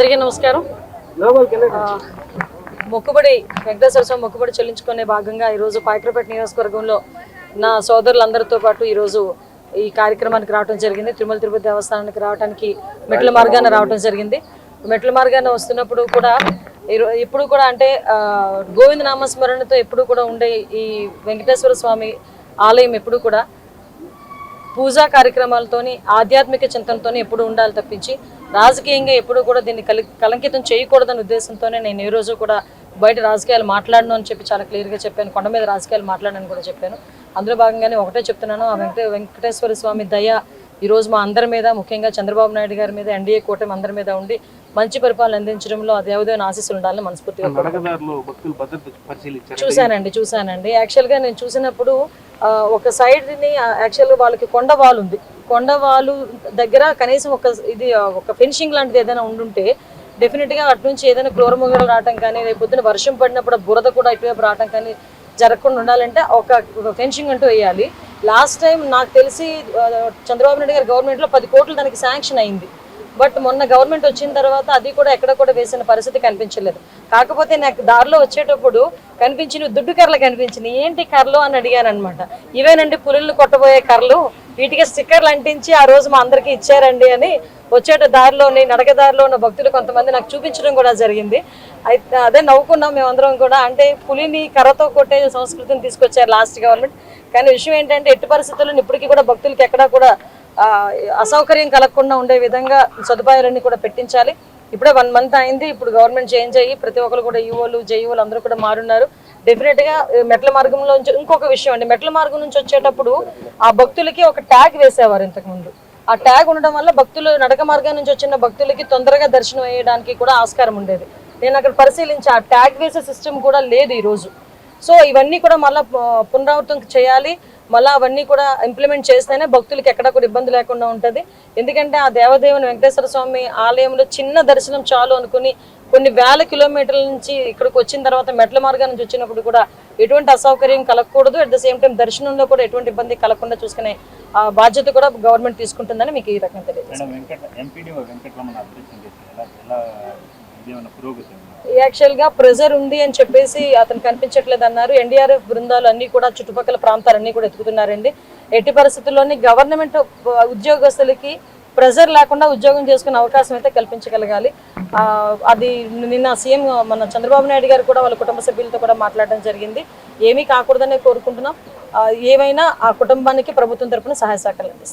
అందరికీ నమస్కారం. మొక్కుబడి వెంకటేశ్వర స్వామి మొక్కుబడి చెల్లించుకునే భాగంగా ఈరోజు పాయకరపేట నియోజకవర్గంలో నా సోదరులందరితో పాటు ఈరోజు ఈ కార్యక్రమానికి రావడం జరిగింది. తిరుమల తిరుపతి దేవస్థానానికి రావడానికి మెట్ల మార్గాన రావడం జరిగింది. మెట్ల మార్గాన వస్తున్నప్పుడు కూడా ఎప్పుడు కూడా అంటే గోవింద నామస్మరణతో ఎప్పుడు కూడా ఉండే ఈ వెంకటేశ్వర స్వామి ఆలయం ఎప్పుడు కూడా పూజా కార్యక్రమాలతోని ఆధ్యాత్మిక చింతనతోని ఎప్పుడు ఉండాలి తప్పించి రాజకీయంగా ఎప్పుడు కూడా దీన్ని కలి కలంకితం చేయకూడదనే ఉద్దేశంతోనే నేను ఈ రోజు కూడా బయట రాజకీయాలు మాట్లాడను అని చెప్పి చాలా క్లియర్గా చెప్పాను. కొండ మీద రాజకీయాలు మాట్లాడనని కూడా చెప్పాను. అందులో భాగంగానే ఒకటే చెప్తున్నాను. ఆ వెంకట వెంకటేశ్వర స్వామి దయ ఈ రోజు మా అందరి మీద ముఖ్యంగా చంద్రబాబు నాయుడు గారి మీద ఎన్డీఏ కూటమి అందరి మీద ఉండి మంచి పరిపాలన అందించడంలో ఆ దేవదేవుని ఆశీస్సులు ఉండాలని మనస్ఫూర్తిగా చూశానండి చూశానండి. యాక్చువల్గా నేను చూసినప్పుడు ఒక సైడ్ని యాక్చువల్గా వాళ్ళకి కొండ వాల్ ఉంది కొండ దగ్గర కనీసం ఒక ఇది ఒక ఫెన్షింగ్ లాంటిది ఏదైనా ఉండుంటే డెఫినెట్గా అటు నుంచి ఏదైనా క్లోరమొగలు రావటం కానీ రేపు వర్షం పడినప్పుడు బురద కూడా ఇటువైపు రావటం కానీ జరగకుండా ఉండాలంటే ఒక ఫెన్షింగ్ అంటూ వేయాలి. లాస్ట్ టైం నాకు తెలిసి చంద్రబాబు నాయుడు గారి గవర్నమెంట్లో పది కోట్లు దానికి శాంక్షన్ అయింది. బట్ మొన్న గవర్నమెంట్ వచ్చిన తర్వాత అది కూడా ఎక్కడ కూడా వేసిన పరిస్థితి కనిపించలేదు. కాకపోతే నాకు దారిలో వచ్చేటప్పుడు కనిపించిన దుడ్డు కర్రలు కనిపించినాయి ఏంటి కర్రలు అని అడిగాను అనమాట ఇవేనండి పులులు కొట్టబోయే కర్రలు. వీటికి స్టిక్కర్లు అంటించి ఆ రోజు మా అందరికీ ఇచ్చారండి అని వచ్చేట దారిలోని నడక దారిలో ఉన్న భక్తులు కొంతమంది నాకు చూపించడం కూడా జరిగింది. అయితే అదే నవ్వుకున్నాం మేమందరం కూడా. అంటే పులిని కర్రతో కొట్టే సంస్కృతిని తీసుకొచ్చారు లాస్ట్ గవర్నమెంట్. కానీ విషయం ఏంటంటే ఎట్టి పరిస్థితుల్లో ఇప్పటికీ కూడా భక్తులకి ఎక్కడా కూడా అసౌకర్యం కలగకుండా ఉండే విధంగా సదుపాయాలన్నీ కూడా పెట్టించాలి. ఇప్పుడే వన్ మంత్ అయింది ఇప్పుడు గవర్నమెంట్ చేంజ్ అయ్యి ప్రతి ఒక్కరు కూడా ఈఓలు జేఈఓలు అందరూ కూడా మారున్నారు. డెఫినెట్గా మెట్ల మార్గంలో ఇంకొక విషయం అండి మెట్ల మార్గం నుంచి వచ్చేటప్పుడు ఆ భక్తులకి ఒక ట్యాగ్ వేసేవారు ఇంతకుముందు. ఆ ట్యాగ్ ఉండడం వల్ల భక్తులు నడక మార్గం నుంచి వచ్చిన భక్తులకి తొందరగా దర్శనం అయ్యడానికి కూడా ఆస్కారం ఉండేది. నేను అక్కడ పరిశీలించి ఆ ట్యాగ్ వేసే సిస్టమ్ కూడా లేదు ఈరోజు. సో ఇవన్నీ కూడా మళ్ళీ పునరావృతం చేయాలి. మళ్ళీ అవన్నీ కూడా ఇంప్లిమెంట్ చేస్తేనే భక్తులకి ఎక్కడ కూడా ఇబ్బంది లేకుండా ఉంటుంది. ఎందుకంటే ఆ దేవదేవుని వెంకటేశ్వర స్వామి ఆలయంలో చిన్న దర్శనం చాలు అనుకుని కొన్ని వేల కిలోమీటర్ల నుంచి ఇక్కడికి వచ్చిన తర్వాత మెట్ల మార్గం నుంచి వచ్చినప్పుడు కూడా ఎటువంటి అసౌకర్యం కలగకూడదు. అట్ ద సేమ్ టైం దర్శనంలో కూడా ఎటువంటి ఇబ్బంది కలగకుండా చూసుకునే ఆ బాధ్యత కూడా గవర్నమెంట్ తీసుకుంటుందని మీకు ఈ రకంగా తెలియదు యాక్చువల్గా ప్రెజర్ ఉంది అని చెప్పేసి అతను కనిపించట్లేదు అన్నారు. ఎన్డీఆర్ఎఫ్ బృందాలు అన్ని కూడా చుట్టుపక్కల ప్రాంతాలన్నీ కూడా ఎత్తుకుతున్నారండి. ఎట్టి పరిస్థితుల్లోని గవర్నమెంట్ ఉద్యోగస్తులకి ప్రెజర్ లేకుండా ఉద్యోగం చేసుకునే అవకాశం అయితే కల్పించగలగాలి. అది నిన్న సీఎం మన చంద్రబాబు నాయుడు గారు కూడా వాళ్ళ కుటుంబ సభ్యులతో కూడా మాట్లాడడం జరిగింది. ఏమీ కాకూడదనే కోరుకుంటున్నాం. ఏమైనా ఆ కుటుంబానికి ప్రభుత్వం తరఫున సహాయ సహకారాలు